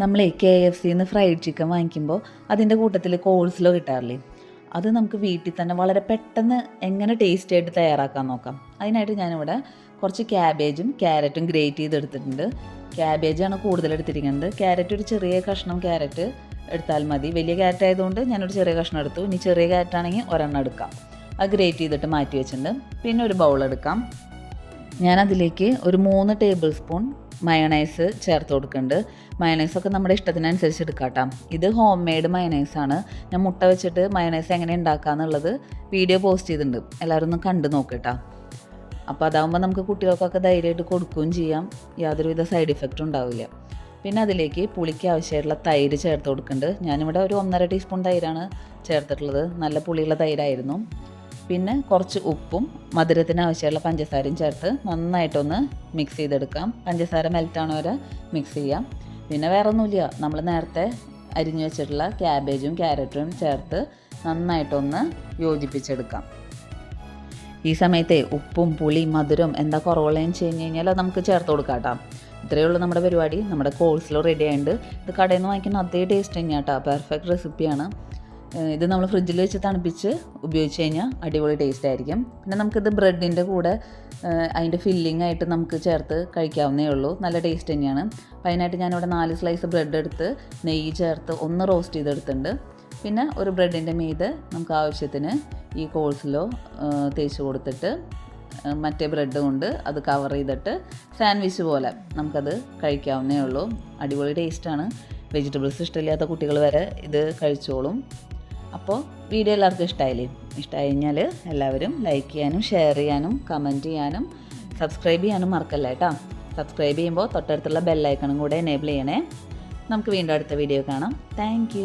നമ്മൾ K F സിന്ന് fried chicken വാങ്ങിക്കുമ്പോൾ അതിന്റെ കൂട്ടത്തിൽ കോൾസ്ലോ കിട്ടാറില്ലേ? അത് നമുക്ക് വീട്ടിൽ തന്നെ വളരെ പെട്ടെന്ന് എങ്ങനെ ടേസ്റ്റി ആയിട്ട് തയ്യാറാക്കാൻ നോക്കാം. അതിനായിട്ട് ഞാനിവിടെ കുറച്ച് ക്യാബേജും ക്യാരറ്റും ഗ്രേറ്റ് ചെയ്തെടുത്തിട്ടുണ്ട്. ക്യാബേജാണ് കൂടുതൽ എടുത്തിരിക്കുന്നത്. ക്യാരറ്റ് ഒരു ചെറിയ കഷ്ണം ക്യാരറ്റ് എടുത്താൽ മതി. വലിയ ക്യാരറ്റ് ആയതുകൊണ്ട് ഞാനൊരു ചെറിയ കഷ്ണം എടുത്തു. ഇനി ചെറിയ ക്യാരറ്റ് ആണെങ്കിൽ ഒരെണ്ണം എടുക്കാം. അത് ഗ്രേറ്റ് ചെയ്തിട്ട് മാറ്റി വെച്ചിട്ടുണ്ട്. പിന്നെ ഒരു ബൗൾ എടുക്കാം. ഞാനതിലേക്ക് ഒരു മൂന്ന് ടേബിൾ സ്പൂൺ മയണൈസ് ചേർത്ത് കൊടുക്കുന്നുണ്ട്. മയണൈസൊക്കെ നമ്മുടെ ഇഷ്ടത്തിനനുസരിച്ച് എടുക്കാം കേട്ടോ ഇത് ഹോം മെയ്ഡ് മയണൈസാണ് ഞാൻ മുട്ട വെച്ചിട്ട് മയണൈസ് എങ്ങനെ ഉണ്ടാക്കാന്നുള്ളത് വീഡിയോ പോസ്റ്റ് ചെയ്തിട്ടുണ്ട്. എല്ലാവരും ഒന്ന് കണ്ടു നോക്കട്ടോ. അപ്പോൾ അതാകുമ്പോൾ നമുക്ക് കുട്ടികൾക്കൊക്കെ ധൈര്യമായിട്ട് കൊടുക്കുകയും ചെയ്യാം. യാതൊരുവിധ സൈഡ് ഇഫക്റ്റും ഉണ്ടാവില്ല. പിന്നെ അതിലേക്ക് പുളിക്ക് ആവശ്യമായിട്ടുള്ള തൈര് ചേർത്ത് കൊടുക്കുന്നുണ്ട്. ഞാനിവിടെ ഒരു ഒന്നര ടീസ്പൂൺ തൈരാണ് ചേർത്തിട്ടുള്ളത്. നല്ല പുളിയുള്ള തൈരായിരുന്നു. പിന്നെ കുറച്ച് ഉപ്പും മധുരത്തിന് ആവശ്യമുള്ള പഞ്ചസാരയും ചേർത്ത് നന്നായിട്ടൊന്ന് മിക്സ് ചെയ്തെടുക്കാം. പഞ്ചസാര മെൽറ്റാണ് വരെ മിക്സ് ചെയ്യാം. പിന്നെ വേറെ ഒന്നുമില്ല നമ്മൾ നേരത്തെ അരിഞ്ഞു വെച്ചിട്ടുള്ള ക്യാബേജും ക്യാരറ്റും ചേർത്ത് നന്നായിട്ടൊന്ന് യോജിപ്പിച്ചെടുക്കാം. ഈ സമയത്തെ ഉപ്പും പുളി മധുരം എന്താ കുറവുള്ളതെന്ന് വെച്ച് കഴിഞ്ഞ് കഴിഞ്ഞാൽ നമുക്ക് ചേർത്ത് കൊടുക്കാം കേട്ടോ. ഇത്രയേ ഉള്ളൂ നമ്മുടെ പരിപാടി. നമ്മുടെ കോഴ്സിലോ റെഡി ആയിട്ടുണ്ട്. ഇത് കടയിൽ നിന്ന് വാങ്ങിക്കുന്ന അതേ ടേസ്റ്റ് തന്നെയാണ് കേട്ടോ. പെർഫെക്റ്റ് റെസിപ്പിയാണ് ഇത് നമ്മൾ ഫ്രിഡ്ജിൽ വെച്ച് തണുപ്പിച്ച് ഉപയോഗിച്ച് കഴിഞ്ഞാൽ അടിപൊളി ടേസ്റ്റ് ആയിരിക്കും. പിന്നെ നമുക്കിത് ബ്രെഡിന്റെ കൂടെ അതിന്റെ ഫില്ലിംഗ് ആയിട്ട് നമുക്ക് ചേർത്ത് കഴിക്കാവുന്നേ ഉള്ളൂ. നല്ല ടേസ്റ്റ് തന്നെയാണ്. അപ്പോൾ അതിനായിട്ട് ഞാനിവിടെ നാല് സ്ലൈസ് ബ്രെഡ് എടുത്ത് നെയ്യ് ചേർത്ത് ഒന്ന് റോസ്റ്റ് ചെയ്തെടുത്തിട്ടുണ്ട്. പിന്നെ ഒരു ബ്രെഡിന്റെ മീത് നമുക്ക് ആവശ്യത്തിന് ഈ കോഴ്സിലോ തേച്ച് കൊടുത്തിട്ട് മറ്റേ ബ്രെഡ് കൊണ്ട് അത് കവർ ചെയ്തിട്ട് സാൻഡ്വിച്ച് പോലെ നമുക്കത് കഴിക്കാവുന്നേ ഉള്ളൂ. അടിപൊളി ടേസ്റ്റാണ് വെജിറ്റബിൾസ് ഇഷ്ടമില്ലാത്ത കുട്ടികൾ വരെ ഇത് കഴിച്ചോളും. അപ്പോൾ വീഡിയോ എല്ലാവർക്കും ഇഷ്ടമായില്ലേ ഇഷ്ടമായി കഴിഞ്ഞാൽ എല്ലാവരും ലൈക്ക് ചെയ്യാനും ഷെയർ ചെയ്യാനും കമന്റ് ചെയ്യാനും സബ്സ്ക്രൈബ് ചെയ്യാനും മറക്കല്ല കേട്ടോ? സബ്സ്ക്രൈബ് ചെയ്യുമ്പോൾ തൊട്ടടുത്തുള്ള ബെല്ലൈക്കണും കൂടെ എനേബിൾ ചെയ്യണേ. നമുക്ക് വീണ്ടും അടുത്ത വീഡിയോ കാണാം. താങ്ക്